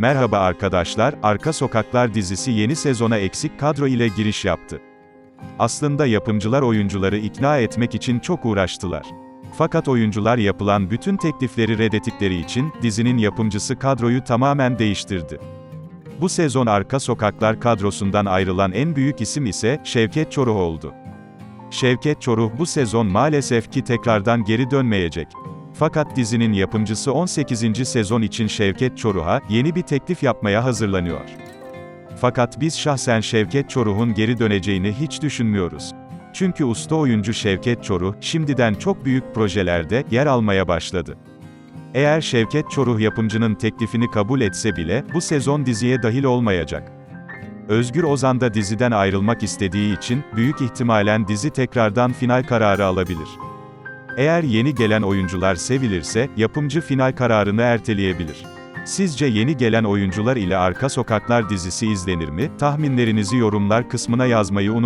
Merhaba arkadaşlar, Arka Sokaklar dizisi yeni sezona eksik kadro ile giriş yaptı. Aslında yapımcılar oyuncuları ikna etmek için çok uğraştılar. Fakat oyuncular yapılan bütün teklifleri reddettikleri için, dizinin yapımcısı kadroyu tamamen değiştirdi. Bu sezon Arka Sokaklar kadrosundan ayrılan en büyük isim ise, Şevket Çoruh oldu. Şevket Çoruh bu sezon maalesef ki tekrardan geri dönmeyecek. Fakat dizinin yapımcısı 18. sezon için Şevket Çoruh'a yeni bir teklif yapmaya hazırlanıyor. Fakat biz şahsen Şevket Çoruh'un geri döneceğini hiç düşünmüyoruz. Çünkü usta oyuncu Şevket Çoruh, şimdiden çok büyük projelerde yer almaya başladı. Eğer Şevket Çoruh yapımcının teklifini kabul etse bile, bu sezon diziye dahil olmayacak. Özgür Ozan da diziden ayrılmak istediği için, büyük ihtimalen dizi tekrardan final kararı alabilir. Eğer yeni gelen oyuncular sevilirse, yapımcı final kararını erteleyebilir. Sizce yeni gelen oyuncular ile Arka Sokaklar dizisi izlenir mi? Tahminlerinizi yorumlar kısmına yazmayı unutmayın.